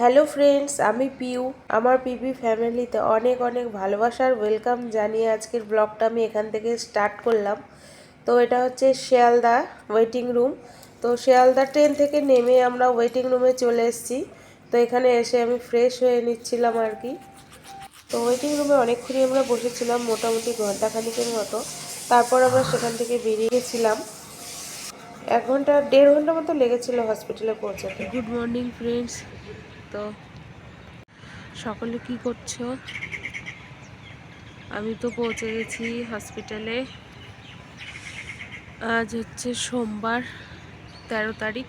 Hello friends, আমি পিউ। আমার পিপি ফ্যামিলিতে অনেক অনেক ভালোবাসার ওয়েলকাম জানিয়ে আজকের ব্লগটা আমি এখান থেকে স্টার্ট করলাম। তো এটা হচ্ছে শিয়ালদা ওয়েটিং রুম। তো শিয়ালদা ট্রেন থেকে নেমে আমরা ওয়েটিং রুমে চলে এসেছি। তো এখানে এসে আমি ফ্রেশ হয়ে নিচ্ছিলাম আর কি। তো ওয়েটিং রুমে অনেকক্ষণই আমরা বসেছিলাম, মোটামুটি ঘন্টাখানিকের মতো। তারপর আমরা সেখান থেকে বেরিয়ে গেছিলাম এক ঘণ্টা, দেড় ঘণ্টা মতো লেগেছিল হসপিটালে পৌঁছাতে। Good morning friends. তো সকলে কি করছ? আমি তো পৌঁছে গেছি হসপিটালে আজ হচ্ছে সোমবার, তেরো তারিখ।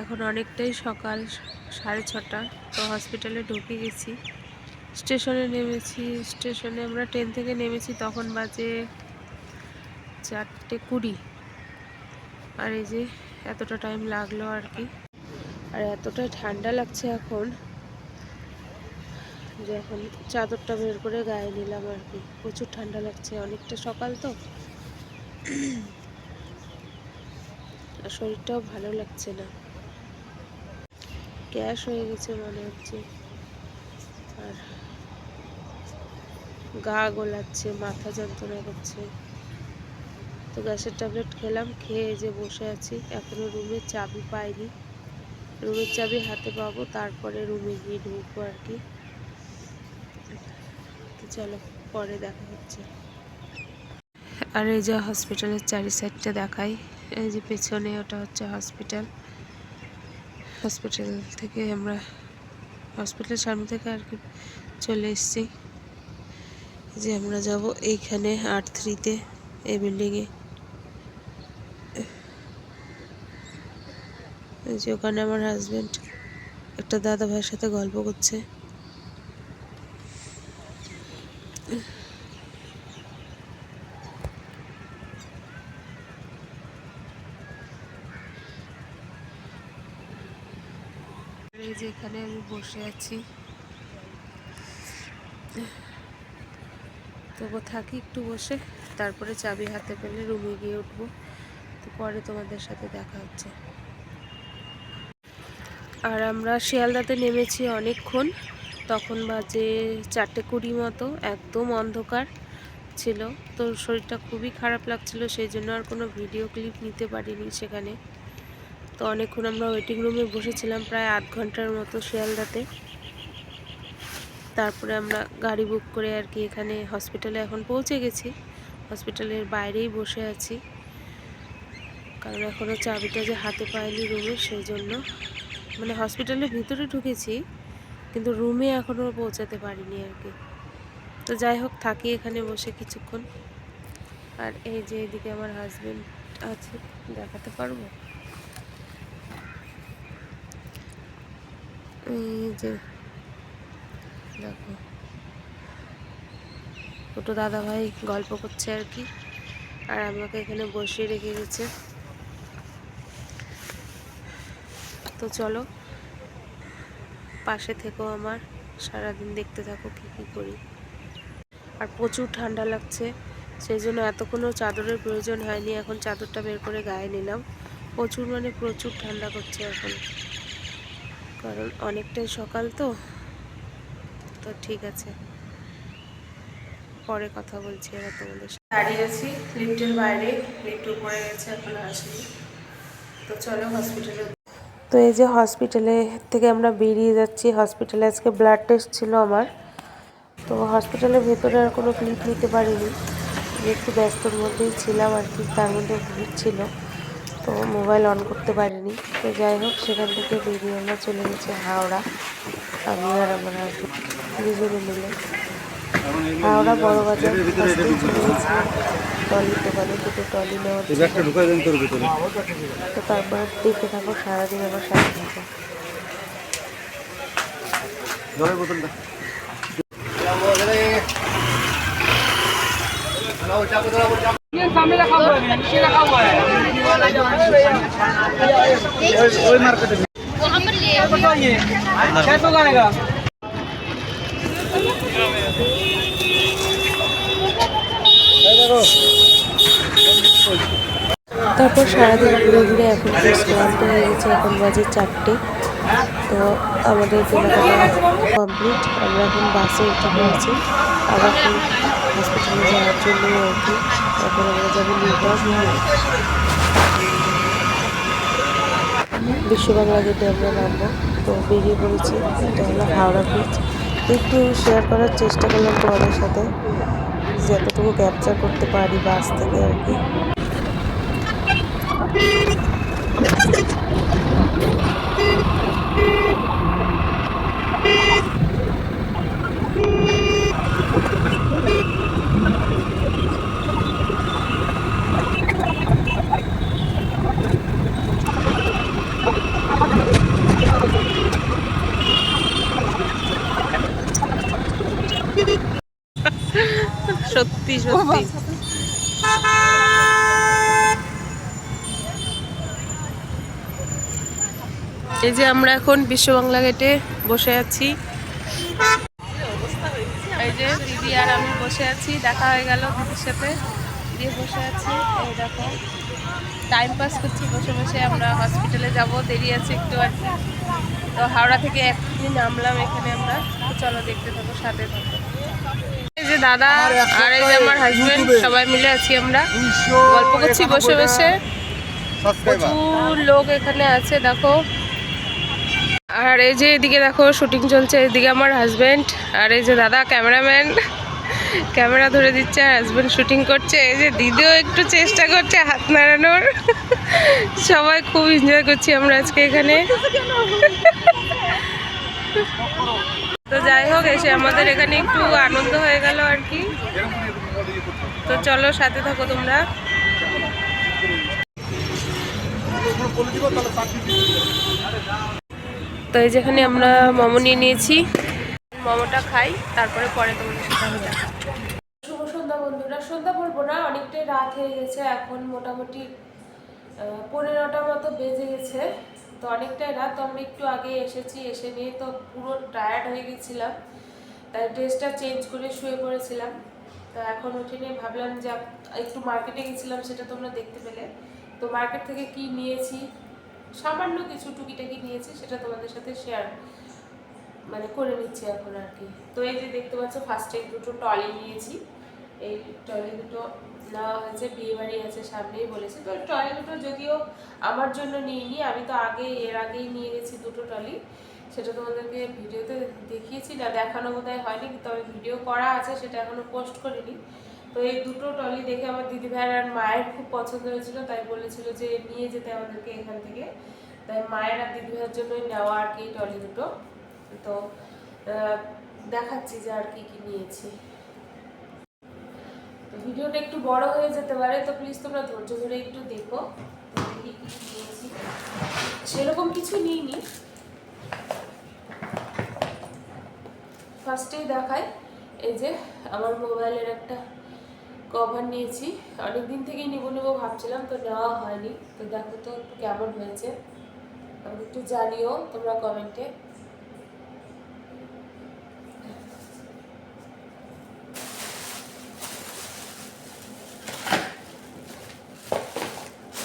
এখন অনেকটাই সকাল, সাড়ে ছটা। তো হসপিটালে ঢুকে গেছি। স্টেশনে নেমেছি। স্টেশনে আমরা ট্রেন থেকে নেমেছি, তখন বাজে চারটে কুড়ি। আর এই যে এতটা টাইম লাগল আর কি। আর এতটাই ঠান্ডা লাগছে এখন যে এখন চাদরটা বের করে গায়ে নিলাম আর কি। প্রচুর ঠান্ডা লাগছে, অনেকটা সকাল তো। শরীরটাও ভালো লাগছে না। গ্যাস হয়ে গেছে মনে হচ্ছে। আর গা গোলাচ্ছে, মাথা যন্ত্রণা করছে। তো গ্যাসের ট্যাবলেট খেলাম, খেয়ে যে বসে আছি, এখনও রুমে চাবি পাইনি। রুমের চাবি হাতে পাবো, তারপরে রুমে গিয়ে ঢুকবো আর কি। চলো, পরে দেখা হচ্ছে। আর এই যে হসপিটালের চারি সাইডটা দেখাই, এই যে পেছনে ওটা হচ্ছে হসপিটাল হসপিটাল থেকে আমরা হসপিটালের সামনে থেকে আর কি চলে এসেছি। যে আমরা যাব এইখানে আট থ্রিতে এই বিল্ডিংয়ে যে ওখানে আমার হাজব্যান্ড একটা দাদা ভাইয়ের সাথে গল্প করছে। এই যে এখানে আমি বসে আছি। তবু থাকি একটু বসে, তারপরে চাবি হাতে পেলে রুমে গিয়ে উঠবো। তো পরে তোমাদের সাথে দেখা হচ্ছে। আর আমরা শিয়ালদাতে নেমেছি অনেকক্ষণ। তখন বাজে চারটে কুড়ি মতো, একদম অন্ধকার ছিল। তো শরীরটা খুবই খারাপ লাগছিল, সেই জন্য আর কোনো ভিডিও ক্লিপ নিতে পারিনি সেখানে। তো অনেকক্ষণ আমরা ওয়েটিং রুমে বসেছিলাম প্রায় আধ ঘণ্টার মতো শিয়ালদাতে। তারপরে আমরা গাড়ি বুক করে আর কি এখানে হসপিটালে এখন পৌঁছে গেছি। হসপিটালের বাইরেই বসে আছি। কারণ এখনও চাবিটা যে হাতে পায়নি রুমে সেই জন্য মানে হসপিটালের ভিতরে ঢুকেছি, কিন্তু রুমে এখনও পৌঁছাতে পারিনি আর কি। তো যাই হোক, থাকি এখানে বসে কিছুক্ষণ। আর এই যে এদিকে আমার হাজবেন্ড আছে, দেখাতে পারব? এই যে, দেখো। দুটো দাদা ভাই গল্প করছে আর কি। আর আমাকে এখানে বসিয়ে রেখে গেছে তো চলো, পাশে থেকেও আমার, সারাদিন দেখতে থাকো কী কী করি। আর প্রচুর ঠান্ডা লাগছে, সেই জন্য এতক্ষণও চাদরের প্রয়োজন হয়নি, এখন চাদরটা বের করে গায়ে নিলাম। প্রচুর মানে প্রচুর ঠান্ডা করছে এখন, কারণ অনেকটাই সকাল তো তো ঠিক আছে। পরে কথা বলছি এবার তোমাদের সাথে। দাঁড়িয়ে আছি লিফটের বাইরে, লিফট উপরে গেছে, এখন আসেনি। তো চলো হসপিটালে তো এই যে হসপিটালে থেকে আমরা বেরিয়ে যাচ্ছি। হসপিটালে আজকে ব্লাড টেস্ট ছিল আমার। তো হসপিটালের ভেতরে আর কোনো ক্লিপ নিতে পারিনি। একটু ব্যস্তর মধ্যেই ছিলাম আর কি, তার মধ্যে ভিড় ছিল। তো মোবাইল অন করতে পারিনি। তো যাই হোক, সেখান থেকে বেরিয়ে আমরা চলে গেছি হাওড়া। আমি আর আমার হাজবেন্ড দুজনে মিলে। হাওড়া বড় বাজার ফার্স্টেই চলে গেছিলাম টলির দোকানে দুটো টলি নেওয়ার জন্য। তো তারপর দেখতে থাকো সারাদিন আমার সাথে থাকো জলের বোতলটা ওই মার্কেটে छह सौ का তারপর সারাদিন ঘুরে ঘুরে এখন হয়ে গেছে, এখন বাজে চারটে। তো আমাদের কেনাকাটা কমপ্লিট আমরা এখন বাসে উঠে পড়েছি। এখন হসপিটালে যাওয়ার জন্য আর কি। এখন আমরা যাব বিশ্ব বাংলা গেটে আমরা নামবো। তো বেরিয়ে পড়েছি। এটা হলো হাওড়া ব্রিজ একটু শেয়ার করার চেষ্টা করলাম তোমাদের সাথে। যতটুকু ক্যাপচার করতে পারি বাস থেকে আর কি সত্যি সত্যি। এই যে আমরা এখন বিশ্ব বাংলা গেটে বসে আছি। এই যে দিদি আর আমি বসে আছি দেখা হয়ে গেল দিদির সাথে। দিয়ে বসে আছি এই দেখো। টাইম পাস করছি বসে বসে আমরা হসপিটালে যাব দেরি আছে একটু আর তো হাওড়া থেকে একদিন নামলাম এখানে আমরা। চলো দেখতে থাকো সাথে থাকো। যে দাদা আর এই যে আমার হাজবেন্ড সবাই মিলে আছি আমরা। গল্প করছি বসে বসে। প্রচুর লোক এখানে আছে দেখো। আর এই যে এদিকে দেখো শুটিং চলছে। এদিকে আমার হাজবেন্ড আর এই যে দাদা ক্যামেরাম্যান ক্যামেরা ধরে দিচ্ছে আর হাজবেন্ড শুটিং করছে। এই যে দিদিও একটু চেষ্টা করছে হাত নাড়ানোর। সবাই খুব এনজয় করছি আমরা আজকে এখানে। তো যাই হোক, এসে আমাদের এখানে একটু আনন্দ হয়ে গেল আর কি। তো চলো, সাথে থাকো তোমরা। তো এই যেখানে আমরা মোমো নিয়ে নিয়েছি, মোমোটা খাই, তারপরে পরে তোমাদের সাথে শুভ সন্ধ্যা বন্ধুরা। সন্ধ্যা বলব না, অনেকটাই রাত হয়ে গেছে, এখন মোটামুটি পনেরোটা মতো বেজে গেছে। তো অনেকটাই রাত আমরা একটু আগে এসেছি, এসে নিয়ে তো পুরো টায়ার্ড হয়ে গেছিলাম। তাই ড্রেসটা চেঞ্জ করে শুয়ে পড়েছিলাম। তো এখন উঠে নিয়ে ভাবলাম যে একটু মার্কেটে গেছিলাম, সেটা তোমরা দেখতে পেলে। তো মার্কেট থেকে কি নিয়েছি? সামান্য কিছু টুকিটাকি নিয়েছি, সেটা তোমাদের সাথে শেয়ার মানে করে নিচ্ছি এখন আর কি। তো এই যে দেখতে পাচ্ছ ফার্স্টে দুটো টলি নিয়েছি। এই টলি দুটো নেওয়া হয়েছে, বিয়ে বাড়ি আছে সামনেই বলেছে। তো টলি দুটো যদিও আমার জন্য নিইনি, আমি তো আগে, এর আগেই নিয়ে গেছি দুটো টলি সেটা তোমাদেরকে ভিডিওতে দেখিয়েছি, না দেখানো বোধহয় হয়নি, তবে ভিডিও করা আছে, সেটা এখনও পোস্ট করিনি। তো এই দুটো টলি দেখে আমার দিদি ভাইয়ের আর মায়ের খুব পছন্দ হয়েছিল, তাই বলেছিল যে নিয়ে যেতে আমাদেরকে এখান থেকে। তাই মায়ের আর দিদি ভাইয়ের জন্যই নেওয়া আর কি টলি দুটো। তো দেখাচ্ছি যে আর কি কি নিয়েছি। তো ভিডিওটা একটু বড় হয়ে যেতে পারে, তো প্লিজ তোমরা ধৈর্য ধরে একটু দেখো সেরকম কিছু নিইনি। ফার্স্টেই দেখাই, এই যে আমার মোবাইলের একটা কভার নিয়েছি। অনেক দিন থেকেই নিবো নিবো ভাবছিলাম, তো নেওয়া হয়নি। তো দেখো তো একটু কেমন হয়েছে। আমাকে একটু জানিও তোমরা কমেন্টে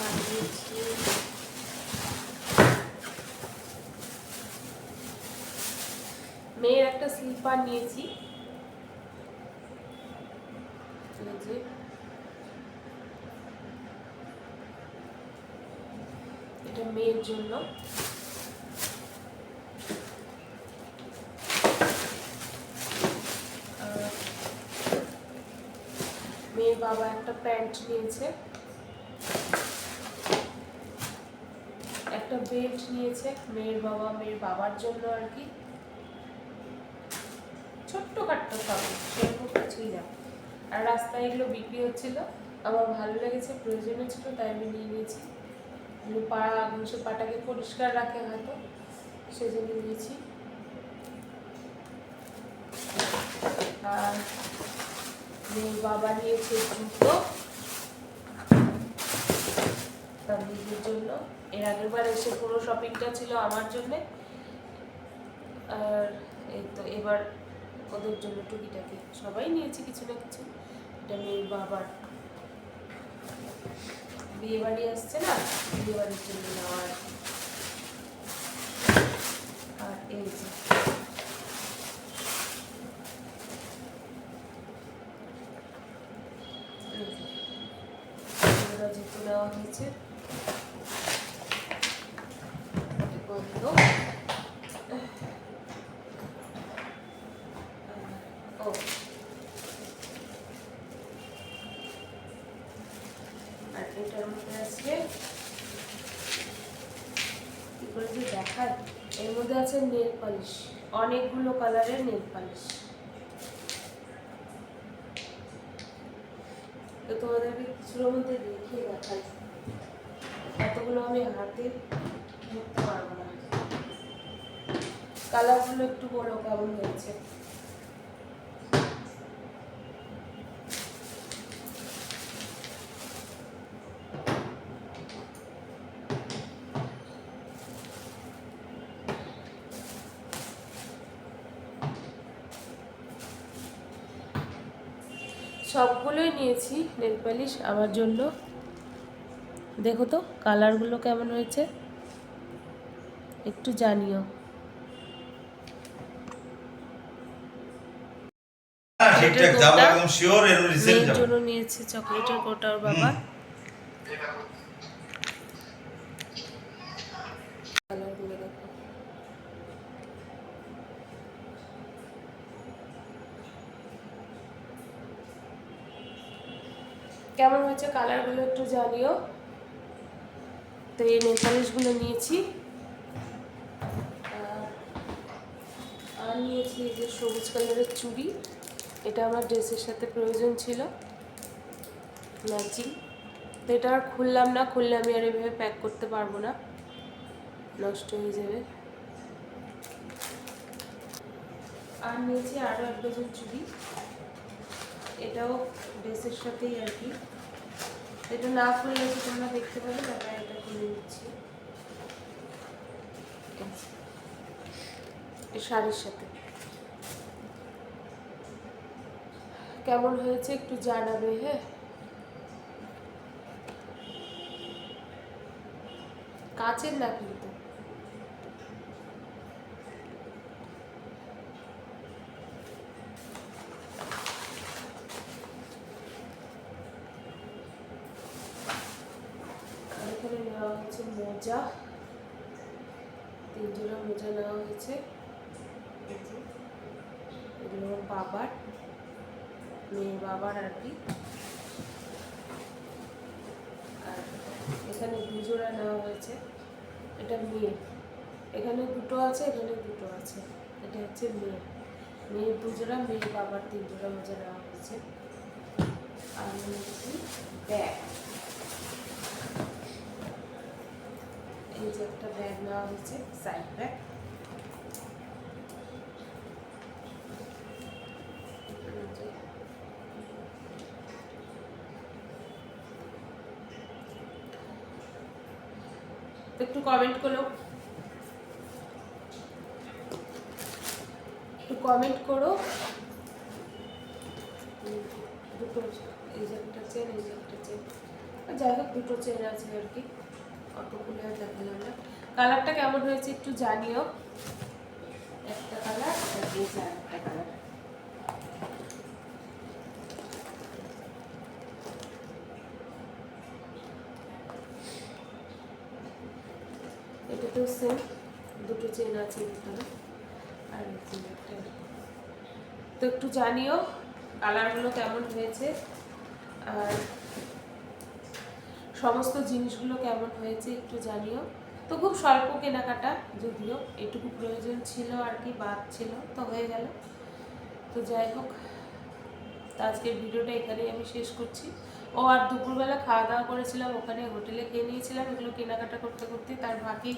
আর নিয়েছি মেয়ের একটা স্লিপার নিয়েছি। এই যে। এটা মেয়ের জন্য। মেয়ের বাবা একটা প্যান্ট নিয়েছে। একটা বেল্ট নিয়েছে মেয়ের বাবা, মেয়ের বাবার জন্য আর কি। খাট্ট সব সেরকম কিছুই না। আর রাস্তায় এগুলো বিক্রি হচ্ছিল। আমার ভালো লেগেছে, প্রয়োজনীয় ছিল তাই আমি নিয়ে নিয়েছি। পা পাটাকে পরিষ্কার রাখে হয়তো, সেজন্য নিয়েছি। আর বাবা নিয়েছে জুতো তার নিজের জন্য। এর আগের বার এসে পুরো শপিংটা ছিল আমার জন্যে। আর এই তো এবার ওদের জন্য টুকিটাকি। সবাই নিয়েছে কিছু না কিছু। এটা মেয়ের বাবার। বিয়ে বাড়ি আসছে না? বিয়ে বাড়ির জন্য নেওয়া আর কি। হয়েছে বন্ধ ও আর নেল পালিশ। অনেকগুলো কালারের নেল পালিশ। তো তোমাদেরকে কিছুর মধ্যে দেখিয়ে দেখাই। এতগুলো আমি হাতে ধরতে পারব কালারগুলো একটু বড় কেমন হয়েছে? সবগুলোই নিয়েছি নেল পালিশ আমার জন্য। দেখো তো কালারগুলো কেমন হয়েছে? একটু জানিও। হ্যাঁ, মেয়ের জন্য নিয়েছে চকলেটের কোটা বাবা কালারগুলো দেখো কেমন হয়েছে কালারগুলো একটু জানিও। তো এই নেলপালিশগুলো নিয়েছি। আর- আর নিয়েছি এই যে সবুজ কালারের চুড়ি। এটা আমার ড্রেসের সাথে প্রয়োজন ছিল। ম্যাচিং। তো এটা আর খুললাম না, খুললে আমি আর এভাবে প্যাক করতে পারব না। নষ্ট হয়ে যাবে। আর নিয়েছি আরও এক ডজন চুড়ি। এটাও ড্রেসের সাথেই আর কি। এটা না খুললে তো তোমরা দেখতে পাবে, তারপরে এটা খুলে এই শাড়ির সাথে। কেমন হয়েছে একটু জানাবে হ্যাঁ? কাচের না কিন্তু আর এখানে নেওয়া হয়েছে মোজা তিন জোড়া মোজা নেওয়া হয়েছে এই যে, আমার বাবার, মেয়ের বাবার আর কি। আর এখানে দু জোড়া নেওয়া হয়েছে। এটা মেয়ে। এখানে দুটো আছে, এখানে দুটো আছে। এটা হচ্ছে মেয়ে। মেয়ের দু জোড়া মেয়ের বাবার তিন জোড়া মোজা নেওয়া হয়েছে। আর নিয়েছি ব্যাগ। এই যে একটা ব্যাগ নেওয়া হয়েছে সাইড ব্যাগ একটু কমেন্ট করো। একটু কমেন্ট করো। দুটো এই একটা চেন এই চেন যাই হোক, দুটো চেন আছে আর কি। অতগুলো আর দেখালাম না। কালারটা কেমন হয়েছে একটু জানিও। একটা কালার একটা কালার এটাতেও সেম, দুটো চেন আছে ভিতরে আর তো একটু জানিও কালারগুলো কেমন হয়েছে? আর সমস্ত জিনিসগুলো কেমন হয়েছে একটু জানিও। তো খুব স্বল্প কেনাকাটা, যদিও এটুকু প্রয়োজন ছিল আর কি, বাদ ছিল, তো হয়ে গেল। তো যাই হোক, তো আজকের ভিডিওটা এখানেই আমি শেষ করছি। ও আর দুপুরবেলা খাওয়া দাওয়া করেছিলাম, ওখানে হোটেলে খেয়ে নিয়েছিলাম, এগুলো কেনাকাটা করতে করতে তার ফাঁকে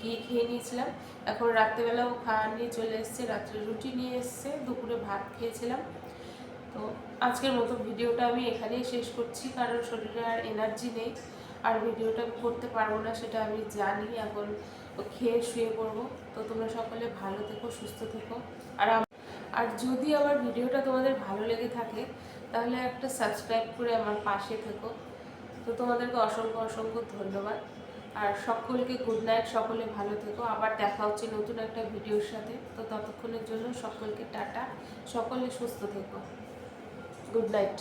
গিয়ে খেয়ে নিয়েছিলাম। এখন রাত্রেবেলা ও খাওয়া নিয়ে চলে এসছে, রাত্রে রুটি নিয়ে এসছে, দুপুরে ভাত খেয়েছিলাম। তো আজকের মতো ভিডিওটা আমি এখানেই শেষ করছি, কারণ শরীরে আর এনার্জি নেই, আর ভিডিওটা আমি করতে পারব না সেটা আমি জানি, এখন খেয়ে শুয়ে পড়ব। তো তোমরা সকলে ভালো থেকো, সুস্থ থেকো। আর আর যদি আমার ভিডিওটা তোমাদের ভালো লেগে থাকে তাহলে একটা সাবস্ক্রাইব করে আমার পাশে থেকো। তো তোমাদেরকে অসংখ্য অসংখ্য ধন্যবাদ। আর সকলকে গুড নাইট সকলে ভালো থেকো। আবার দেখা হচ্ছে নতুন একটা ভিডিওর সাথে। তো ততক্ষণের জন্য সকলকে টাটা, সকলে সুস্থ থেকো। Good night